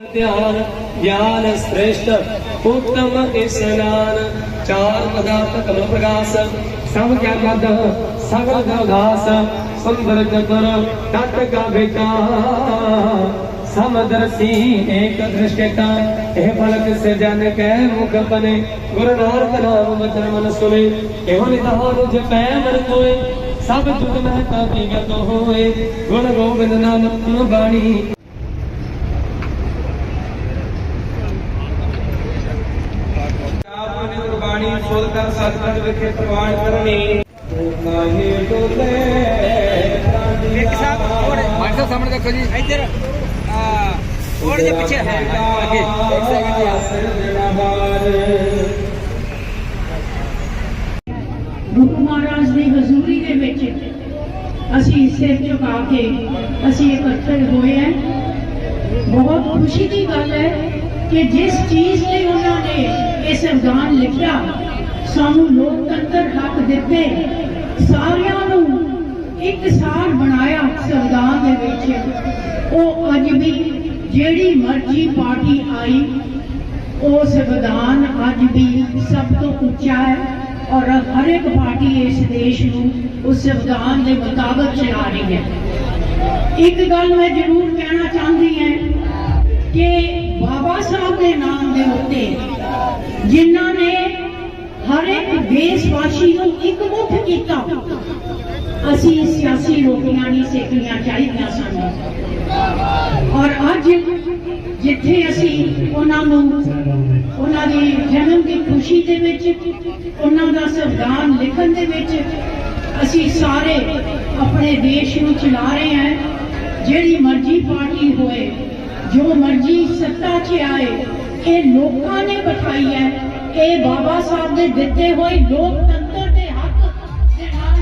ਧਿਆਨ, ਗਿਆਨ ਸ੍ਰੇਸ਼ਟ, ਉਤਮ ਇਸਨਾਨ ਚਾਰ ਪਦਾਰਥ ਕਮ ਪ੍ਰਗਾਸ ਸਭ ਕਿਆ ਮਦ ਸਗਲ ਗਾਸ ਸੁੰਦਰ ਚਤੁਰ ਤਤ ਕਾ ਸਮਦਰਸੀ ਏਕ ਦ੍ਰਿਸ਼ਟਾ ਇਹ ਫਲਕ ਸੇ ਜਨ ਕੈ ਮੁਖ ਬਨੇ। ਗੁਰੂ ਨਾਨਕ ਨਾਮ ਵਚਨ ਮਨ ਸੁਨੇ, ਇਹੋ ਨਿਧਾਨ ਜਪੈ ਮਨ ਕੋਏ ਸਭ ਜੁਗ ਮਹਿ ਤਾ ਵਿਗਤ ਹੋਏ। ਗੁਣ ਗੋਬਿੰਦ ਨਾਨਕ ਬਾਣੀ। ਸੋਧ ਕਰ ਸਤਿਗੁਰ ਵਿਖੇ ਪ੍ਰਵਾਨ ਕਰਨੀ। ਨਾਹੀ ਡੋਲੇ ਇੱਕ ਸਾਹਿਬ ਮਾਨ ਸਾਹਿਬ ਸਾਹਮਣੇ ਦੇਖੋ ਜੀ। ਇੱਧਰ ਆ ਥੋੜੇ ਜਿਹਾ ਪਿੱਛੇ ਹਾਂ। ਅੱਗੇ ਇੱਕ ਗੁਰੂ ਮਹਾਰਾਜ ਦੀ ਹਜ਼ੂਰੀ ਦੇ ਵਿੱਚ ਅਸੀਂ ਸਿਰ ਝੁਕਾ ਕੇ ਅਸੀਂ ਇਕੱਠੇ ਹੋਏ ਹਾਂ। ਬਹੁਤ ਖੁਸ਼ੀ ਦੀ ਗੱਲ ਹੈ ਕਿ ਜਿਸ ਚੀਜ਼ ਲਈ ਉਹਨਾਂ ਨੇ ਇਹ ਸੰਵਿਧਾਨ ਲਿਖਿਆ ਸਾਨੂੰ ਲੋਕਤੰਤਰ ਹੱਕ ਦਿੱਤੇ ਸਾਰਿਆਂ ਨੂੰ ਇੱਕ ਸਾਰ ਬਣਾਇਆ ਸੰਵਿਧਾਨ ਦੇ ਵਿੱਚ ਉਹ ਅੱਜ ਵੀ ਜਿਹੜੀ ਮਰਜ਼ੀ ਪਾਰਟੀ ਆਈ ਉਹ ਸੰਵਿਧਾਨ ਅੱਜ ਵੀ ਸਭ ਤੋਂ ਉੱਚਾ ਹੈ ਔਰ ਹਰ ਇੱਕ ਪਾਰਟੀ ਇਸ ਦੇਸ਼ ਨੂੰ ਉਸ ਸੰਵਿਧਾਨ ਦੇ ਮੁਤਾਬਕ ਚਲਾ ਰਹੀ ਹੈ ਇੱਕ ਗੱਲ ਮੈਂ ਜ਼ਰੂਰ ਕਹਿਣਾ ਚਾਹੁੰਦੀ ਹਾਂ ਕਿ ਬਾਬਾ ਸਾਹਿਬ ਦੇ ਨਾਮ ਦੇ ਉੱਤੇ ਜਿਨ੍ਹਾਂ ਨੇ ਹਰ ਇੱਕ ਦੇਸ਼ਵਾਸੀ ਨੂੰ ਇਕਮੁੱਠ ਕੀਤਾ। ਅਸੀਂ ਸਿਆਸੀ ਰੋਟੀਆਂ ਨਹੀਂ ਸੇਕਣੀਆਂ ਚਾਹੀਦੀਆਂ ਸਾਨੂੰ। ਔਰ ਅੱਜ ਜਿੱਥੇ ਅਸੀਂ ਉਹਨਾਂ ਨੂੰ, ਉਹਨਾਂ ਦੀ ਜਨਮ ਦੀ ਖੁਸ਼ੀ ਦੇ ਵਿੱਚ, ਉਹਨਾਂ ਦਾ ਸੰਵਿਧਾਨ ਲਿਖਣ ਦੇ ਵਿੱਚ ਅਸੀਂ ਸਾਰੇ ਆਪਣੇ ਦੇਸ਼ ਨੂੰ ਚਲਾ ਰਹੇ ਹਾਂ। ਜਿਹੜੀ ਮਰਜ਼ੀ ਪਾਰਟੀ ਹੋਏ, ਜੋ ਮਰਜ਼ੀ ਸੱਤਾ 'ਚ ਆਏ ਇਹ ਲੋਕਾਂ ਨੇ ਬਿਠਾਈ ਹੈ ਇਹ ਬਾਬਾ ਸਾਹਿਬ ਦੇ ਦਿੱਤੇ ਹੋਏ ਲੋਕਤੰਤਰ ਦੇ ਹੱਕ ਦੇ ਨਾਲ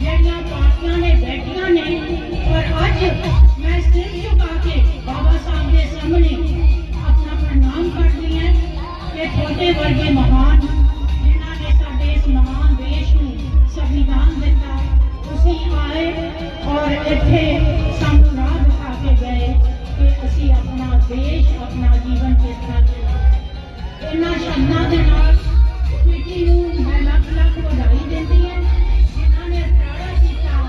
ਜਿਹੜੀਆਂ ਪਾਰਟੀਆਂ ਨੇ ਬੈਠੀਆਂ ਨੇ। ਪਰ ਅੱਜ ਮੈਂ ਸਿਰ ਝੁਕਾ ਕੇ ਬਾਬਾ ਸਾਹਿਬ ਦੇ ਸਾਹਮਣੇ ਆਪਣਾ ਪ੍ਰਣਾਮ ਕਰਦੀ ਹਾਂ ਕਿ ਤੁਹਾਡੇ ਵਰਗੇ ਮਹਾਨ ਜਿਨ੍ਹਾਂ ਨੇ ਸਾਡੇ ਇਸ ਮਹਾਨ ਦੇਸ਼ ਨੂੰ ਸੰਵਿਧਾਨ ਦਿੱਤਾ, ਤੁਸੀਂ ਆਏ ਔਰ ਇੱਥੇ ਆਪਣਾ ਦੇਸ਼ ਆਪਣਾ ਜੀਵਨ ਕਿਸ ਤਰ੍ਹਾਂ ਚਲਾਈਏ ਇਹਨਾਂ ਸ਼ਬਦਾਂ ਦੇ ਨਾਲ ਕਮੇਟੀ ਨੂੰ ਮੈਂ ਲੱਖ ਲੱਖ ਵਧਾਈ ਦਿੰਦੀ ਹਾਂ ਜਿਨ੍ਹਾਂ ਨੇ ਪ੍ਰਾੜਾ ਕੀਤਾ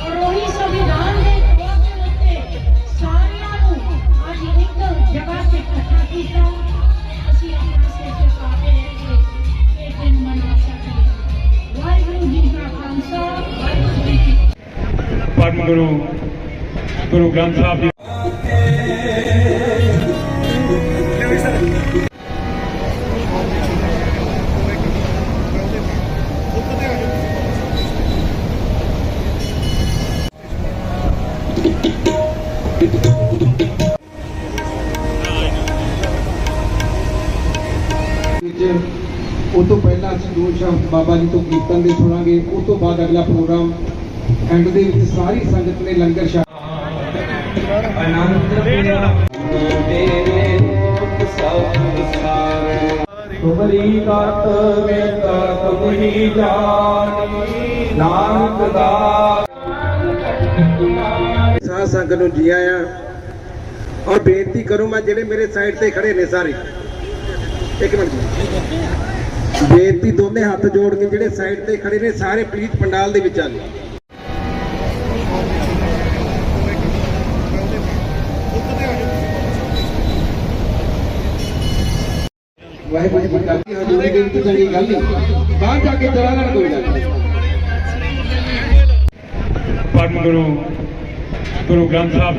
ਔਰ ਉਹੀ ਸੰਵਿਧਾਨ ਦੇ ਤੌਰ ਦੇ ਉੱਤੇ ਸਾਰਿਆਂ ਨੂੰ ਅੱਜ ਇੱਕ ਜਗ੍ਹਾ ਤੇ ਇਕੱਠਾ ਕੀਤਾ ਅਸੀਂ ਆਪਣਾ ਸਿਰ ਝੁਕਾ ਕੇ ਇੱਥੇ ਇਹ ਦਿਨ ਮਨਾ ਸਕੀਏ ਵਾਹਿਗੁਰੂ ਜੀ ਕਾ ਖਾਲਸਾ ਵਾਹਿਗੁਰੂ ਜੀ ਕੀ ਫਤਿਹ ਪਰਮ ਗੁਰੂ ਗੁਰੂ ਗ੍ਰੰਥ ਸਾਹਿਬ ਵਿੱਚ ਉਹ ਤੋਂ ਪਹਿਲਾਂ ਅਸੀਂ ਦੋ ਸ਼ਬਦ ਬਾਬਾ ਜੀ ਤੋਂ ਕੀਰਤਨ ਦੇ ਸੁਣਾਂਗੇ ਉਸ ਤੋਂ ਬਾਅਦ ਅਗਲਾ ਪ੍ਰੋਗਰਾਮ ਐਂਡ ਦੇ ਵਿੱਚ ਸਾਰੀ ਸੰਗਤ ਨੇ ਲੰਗਰ ਛਕ ਆਨੰਦ ਤੇਰੇ ਸਭ ਵਿਸਾਰ ਤੁਮਰੀ ਕਰਤ ਮੇਤ ਤੁਮਹੀ ਜਾਣੀ, ਨਾਨਕ ਦਾ ਸਾਧ ਸੰਗਤ ਨੂੰ ਜੀ ਆਇਆਂ। ਔਰ ਬੇਨਤੀ ਕਰੂੰ ਮੈਂ ਜਿਹੜੇ ਮੇਰੇ ਸਾਈਡ ਤੇ ਖੜੇ ਨੇ ਸਾਰੇ। ਇੱਕ ਮਿੰਟ ਜੀ। ਬੇਨਤੀ ਦੋਨੇ ਹੱਥ ਜੋੜ ਕੇ ਜਿਹੜੇ ਸਾਈਡ ਤੇ ਖੜੇ ਨੇ, ਸਾਰੇ ਪਲੀਜ਼ ਪੰਡਾਲ ਦੇ ਵਿੱਚ ਆ ਜਾਓ ਵਾਹਿਗੁਰੂ ਜੀ ਕੀ ਹਜ਼ੂਰੀ ਦੇ ਵਿੱਚ ਚੰਗੀ ਗੱਲ ਨਹੀਂ। ਬਾਹਰ ਜਾ ਕੇ ਚਲਾ ਲੈਣ ਕੋਈ ਗੱਲ ਪਰਮ ਗੁਰੂ ਗੁਰੂ ਗ੍ਰੰਥ ਸਾਹਿਬ